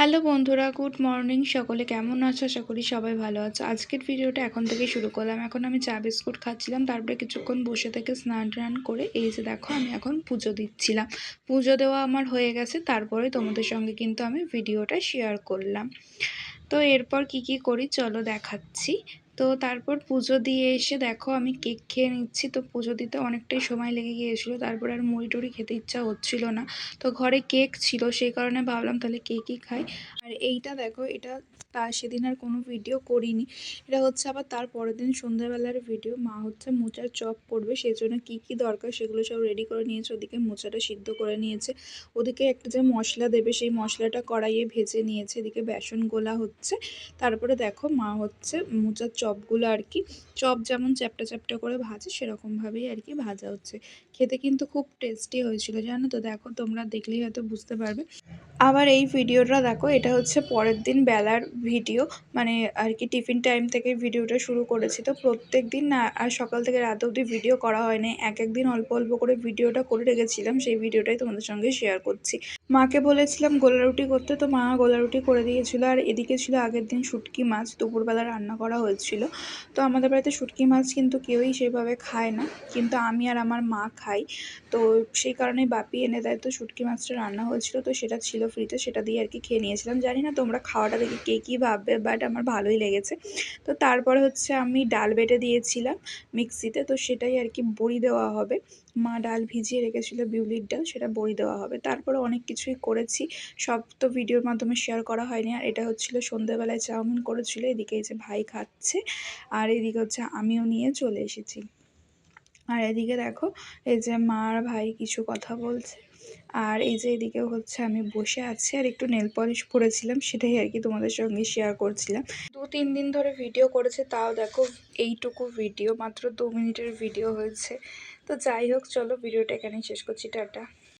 Hello বন্ধুরা, good morning. সকলে কেমন আছো? আশা করি সবাই ভালো আছো। আজকের ভিডিওটা এখন থেকে শুরু করলাম। এখন আমি চা, বিস্কুট খাচ্ছিলাম। তারপরে কিছুক্ষণ বসে থেকে স্নান টান করে এই যে দেখো, আমি এখন পুজো দিচ্ছিলাম। পুজো দেওয়া আমার হয়ে গেছে। তারপরে তোমাদের সঙ্গে কিন্তু আমি ভিডিওটা শেয়ার করলাম। তো এরপর কি কি করি? চলো দেখাচ্ছি। তো তারপর পুজো দিয়ে এসে দেখো আমি কেক খেয়ে নিচ্ছি। তো পুজো দিতে অনেকটাই সময় লেগে গিয়েছিল। তারপর আর মুড়ি টুড়ি খেতে ইচ্ছা হচ্ছিল না। তো ঘরে কেক ছিল, সেই কারণে ভাবলাম তাহলে কেকই খাই। আর এইটা দেখো, এটা তা সেদিন আর কোনো ভিডিও করিনি। এটা হচ্ছে আবার তার পরের দিন সন্ধ্যাবেলার ভিডিও মা হচ্ছে মোচার চপ করবে, সেই জন্য কী কী দরকার সেগুলো সব রেডি করে নিয়েছে। ওদিকে মোচাটা সিদ্ধ করে নিয়েছে। ওদিকে একটা যে মশলা দেবে, সেই মশলাটা কড়াইয়ে ভেজে নিয়েছে। এদিকে বেসন গোলা হচ্ছে। তারপরে দেখো মা হচ্ছে মোচার চপগুলো আর কি, চপ যেমন চ্যাপটা চ্যাপটা করে ভাজে, সেরকমভাবেই আর কি ভাজা হচ্ছে। খেতে কিন্তু খুব টেস্টি হয়েছিল, জানো তো? দেখো, তোমরা দেখলেই হয়তো বুঝতে পারবে। আবার এই ভিডিওটা দেখো, এটা হচ্ছে পরের দিন বেলার ভিডিও। মানে আর কি টিফিন টাইম থেকে ভিডিওটা শুরু করেছি। তো প্রত্যেক দিন না, আর সকাল থেকে রাত অবধি ভিডিও করা হয়নি। এক এক দিন অল্প অল্প করে ভিডিওটা করে রেখেছিলাম, সেই ভিডিওটাই তোমাদের সঙ্গে শেয়ার করছি। মাকে বলেছিলাম গোলা রুটি করতে, তো মা গোলা রুটি করে দিয়েছিল। আর এদিকে ছিল আগের দিন শুটকি মাছ, দুপুরবেলা রান্না করা হয়েছিল। তো আমাদের বাড়িতে শুটকি মাছ কিন্তু কেউই সেভাবে খায় না। কিন্তু আমি আর আমার মা খাই। তো সেই কারণে বাপি এনে দেয়, তো শুটকি মাছটা রান্না হয়েছিল। তো সেটা ছিল ফ্রিতে সেটা দিয়ে আর কি খেয়ে নিয়েছিলাম। জানি না তোমরা খাওয়াটা দেখে কে কী ভাববে বাট আমার ভালোই লেগেছে। তো তারপরে হচ্ছে আমি ডাল বেটে দিয়েছিলাম মিক্সিতে, তো সেটাই আর কি বড়ি দেওয়া হবে। মা ডাল ভিজিয়ে রেখেছিলো বিউলির ডাল, সেটা বড়ি দেওয়া হবে। তারপরে অনেক কিছুই করেছি, সব তো ভিডিওর মাধ্যমে শেয়ার করা হয়নি। আর এটা হচ্ছিল সন্ধ্যেবেলায় চাউমিন করেছিল, এদিকে এই যে ভাই খাচ্ছে, আর এদিকে হচ্ছে আমিও নিয়ে চলে এসেছি। আর এদিকে দেখো, এই যে মা আর ভাই কিছু কথা বলছে। আর এই যে এদিকে হচ্ছে আমি বসে আছি আর একটু নেল পলিশ পরেছিলাম, সেটাই আর কি তোমাদের সঙ্গে শেয়ার করছিলাম। দু তিন দিন ধরে ভিডিও করেছে, তাও দেখো এইটুকু ভিডিও মাত্র দু মিনিটের ভিডিও হয়েছে। তো যাই হোক, চলো ভিডিওটা এখানেই শেষ করছি, টাটা।